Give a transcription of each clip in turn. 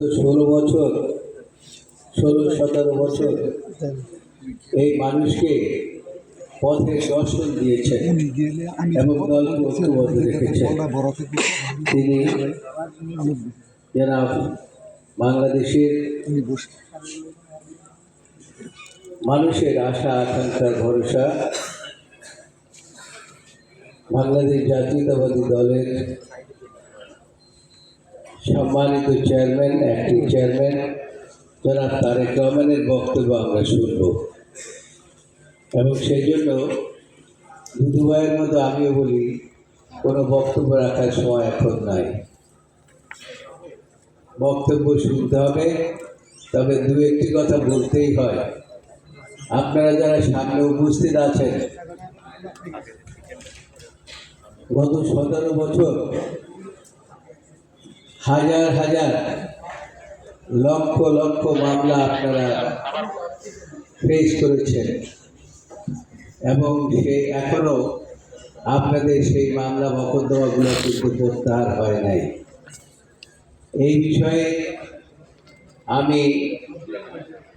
ষোলো বছর, ষোলো সতেরো বছর এই মানুষকে পথে দর্শন দিয়েছেন এবং দলকে তিনি যারা বাংলাদেশের মানুষের আশা আকাঙ্ক্ষার ভরসা বাংলাদেশ জাতীয়তাবাদী দলের সম্মানিত চেয়ারম্যান অ্যাক্টিং চেয়ারম্যান, জনাব তারেক রহমানের বক্তব্য আমরা শুনব। এবং সেই জন্য দুদু ভাইয়ের মতো আমিও বলি, কোনো বক্তব্য রাখার সময় এখন নাই। বক্তব্য শুনতে হবে, তবে দু একটি কথা বলতেই হয়। আপনারা যারা সামনে উপস্থিত আছেন, গত সতেরো বছর হাজার হাজার। লক্ষ লক্ষ মামলা আপনারা ফেস করেছেন। এবং সে এখনও আপনাদের সেই মামলা মকদ্দমাগুলো কিন্তু প্রত্যাহার হয় নাই। এই বিষয়ে আমি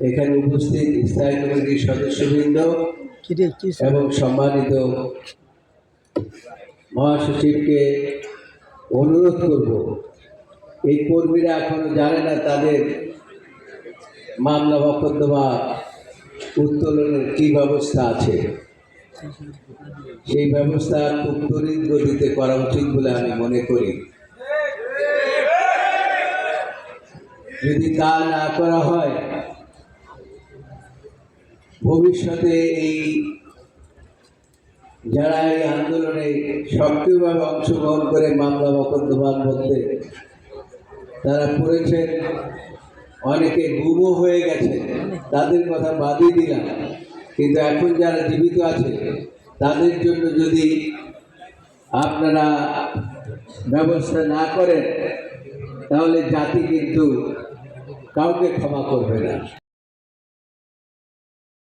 এখানে উপস্থিত স্থায়ী কমিটির সদস্যবৃন্দ কি এবং সম্মানিত মহাসচিবকে অনুরোধ করব এই কর্মীরা এখনও জানে না তাদের মামলা মকদ্দমা উত্তোলনের কী ব্যবস্থা আছে। সেই ব্যবস্থা খুব তড়িৎ গতিতে করা উচিত বলে আমি মনে করি। যদি তা না করা হয়, ভবিষ্যতে এই যারা এই আন্দোলনে সক্রিয়ভাবে অংশগ্রহণ করে মামলা মকদ্দমার মধ্যে তারা পড়েছেন, অনেকে গুমও হয়ে গেছে, তাদের কথা বাদই দিলাম। কিন্তু এখন যারা জীবিত আছে, তাদের জন্য যদি আপনারা ব্যবস্থা না করেন, তাহলে জাতি কিন্তু কাউকে ক্ষমা করবে না।